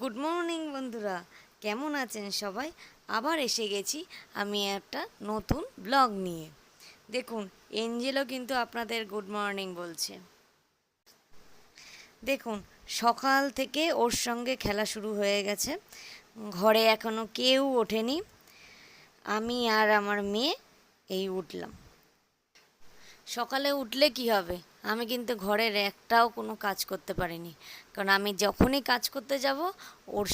Good morning বন্ধুরা। কেমন আছেন সবাই? আবার এসে গেছি আমি একটা নতুন ব্লগ নিয়ে। দেখুন, এঞ্জেলও কিন্তু আপনাদের গুড মর্নিং বলছে। দেখুন, সকাল থেকে ওর সঙ্গে খেলা শুরু হয়ে গেছে। ঘরে এখনও কেউ ওঠেনি। আমি আর আমার মেয়ে এই উঠলাম। সকালে উঠলে কি হবে? আমি কিন্তু ঘরের একটাও কোনো কাজ করতে পারিনি। কারণ আমি যখনই কাজ করতে যাব, ওর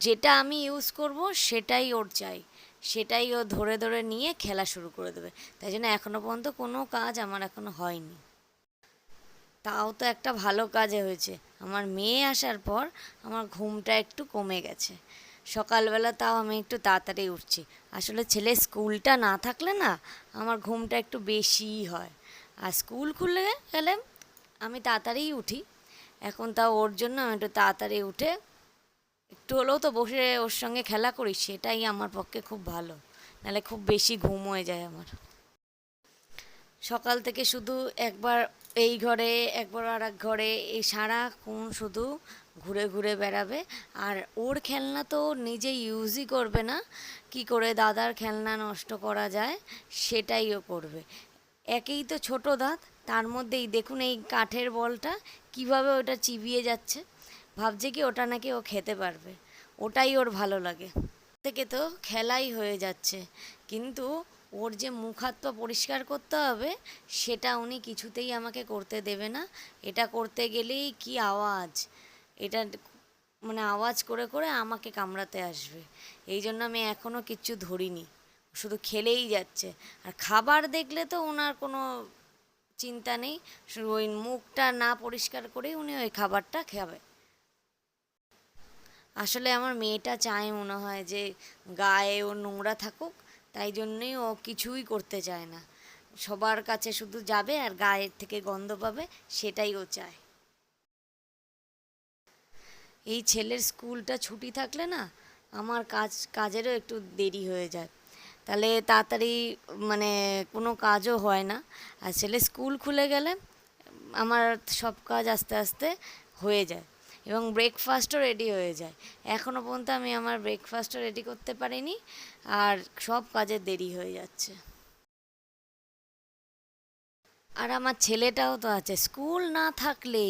যেটা আমি ইউজ করব সেটাই ওর চাই। সেটাই ও ধরে ধরে নিয়ে খেলা শুরু করে দেবে। তাই জন্য এখনও পর্যন্ত কোনো কাজ আমার এখনও হয়নি। তাও তো একটা ভালো কাজে হয়েছে। আমার মেয়ে আসার পর আমার ঘুমটা একটু কমে গেছে। সকালবেলা তাও আমি একটু তাড়াতাড়ি উঠছি। আসলে ছেলে স্কুলটা না থাকলে না, আমার ঘুমটা একটু বেশিই হয়। আর স্কুল খুলে গেলে আমি তাড়াতাড়িই উঠি। এখন তা ওর জন্য আমি একটু তাড়াতাড়ি উঠে একটু হলেও তো বসে ওর সঙ্গে খেলা করি, সেটাই আমার পক্ষে খুব ভালো। নাহলে খুব বেশি ঘুম হয়ে যায় আমার। সকাল থেকে শুধু একবার এই ঘরে, একবার আর এক ঘরে এই সারাক্ষণ শুধু ঘুরে ঘুরে বেড়াবে। আর ওর খেলনা তো নিজে ইউজই করবে না। কি করে দাদার খেলনা নষ্ট করা যায়, সেটাই ও করবে। একেই তো ছোট দাঁত, তার মধ্যেই দেখুন এই কাঠের বলটা কীভাবে ওটা চিবিয়ে যাচ্ছে। ভাবছে কি ওটা নাকি ও খেতে পারবে। ওটাই ওর ভালো লাগে। থেকে তো খেলাই হয়ে যাচ্ছে। কিন্তু ওর যে মুখ হাত পা পরিষ্কার করতে হবে, সেটা উনি কিছুতেই আমাকে করতে দেবে না। এটা করতে গেলেই কি আওয়াজ? এটা মানে আওয়াজ করে করে আমাকে কামড়াতে আসবে। এই জন্য আমি এখনও কিচ্ছু ধরিনি। শুধু খেলেই যাচ্ছে। আর খাবার দেখলে তো ওনার কোনো চিন্তা নেই ওই মুখটা না পরিষ্কার করেই উনি ওই খাবারটা খাবে। আসলে আমার মেয়েটা চায় মনে হয় যে গায়ে ও নোংরা থাকুক, তাই জন্যই ও কিছুই করতে চায় না। সবার কাছে শুধু যাবে আর গায়ের থেকে গন্ধ পাবে, সেটাই ও চায়। এই ছেলের স্কুলটা ছুটি থাকলে না, আমার কাজ, কাজেরও একটু দেরি হয়ে যায়। তাহলে তাড়াতাড়ি মানে কোনো কাজও হয় না। আর ছেলে স্কুল খুলে গেলে আমার সব কাজ আস্তে আস্তে হয়ে যায় এবং ব্রেকফাস্টও রেডি হয়ে যায়। এখনও পর্যন্ত আমি আমার ব্রেকফাস্টও রেডি করতে পারিনি আর সব কাজে দেরি হয়ে যাচ্ছে। আর আমার ছেলেটাও তো আছে, স্কুল না থাকলে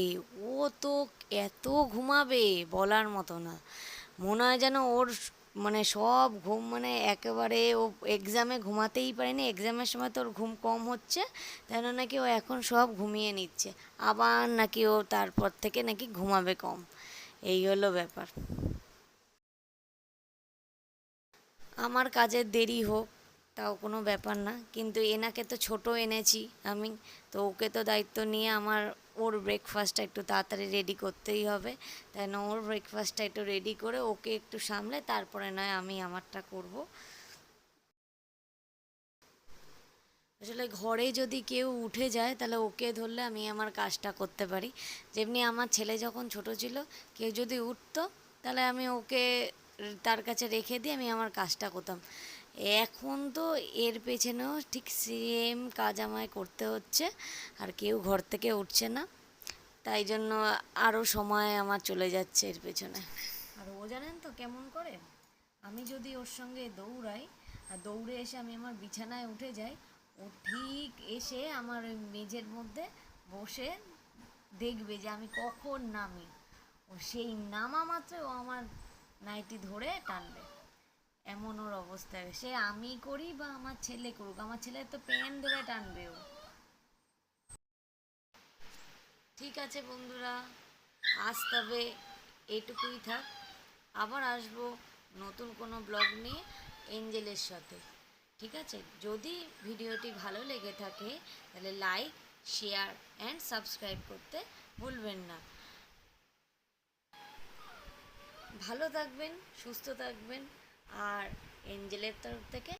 ও তো এত ঘুমাবে বলার মতো না। মনে হয় যেন ওর মানে সব ঘুম মানে একেবারে ও এক্সামে ঘুমাতেই পারেনি। এক্সামের সময় তোর ঘুম কম হচ্ছে, তাই নাকি ও এখন সব ঘুমিয়ে নিচ্ছে। আবার নাকি ও তারপর থেকে নাকি ঘুমাবে কম। এই হলো ব্যাপার। আমার কাজের দেরি হোক। তাও কোনো ব্যাপার না। কিন্তু এনাকে তো ছোট এনেছি আমি। তো ওকে তো দায়িত্ব নিয়ে আমার ওর ব্রেকফাস্টটা একটু তাড়াতাড়ি রেডি করতেই হবে। তাই না ওর ব্রেকফাস্টটা একটু রেডি করে ওকে একটু সামলে, তারপরে নয় আমি আমারটা করব। আসলে ঘরে যদি কেউ উঠে যায়, তাহলে ওকে ধরলে আমি আমার কাজটা করতে পারি। যেমনি আমার ছেলে যখন ছোট ছিল, কেউ যদি উঠতো, তাহলে আমি ওকে তার কাছে রেখে দিয়ে আমি আমার কাজটা করতাম। এখন তো এর পেছনেও ঠিক সেম কাজ আমায় করতে হচ্ছে, আর কেউ ঘর থেকে উঠছে না। তাই জন্য আরও সময় আমার চলে যাচ্ছে এর পেছনে। আর ও জানেন তো কেমন করে? আমি যদি ওর সঙ্গে দৌড়াই, আর দৌড়ে এসে আমি আমার বিছানায় উঠে যাই, ও ঠিক এসে আমার ওই মেঝের মধ্যে বসে দেখবে যে আমি কখন নামি। ও সেই নামা মাত্র ও আমার নাইটি ধরে টানবে। এমন ওর অবস্থা। সে আমি করি বা আমার ছেলে করুক। আমার ছেলে তো পেন ধরে টানবে ও। ঠিক আছে বন্ধুরা, আজ তবে এটুকুই থাক। আবার আসব নতুন কোনো ব্লগ নিয়ে এঞ্জেলের সাথে। ঠিক আছে? যদি ভিডিওটি ভালো লেগে থাকে, তাহলে লাইক, শেয়ার অ্যান্ড সাবস্ক্রাইব করতে ভুলবেন না। ভালো থাকবেন, সুস্থ থাকবেন। আর এঞ্জেলের তরফ থেকে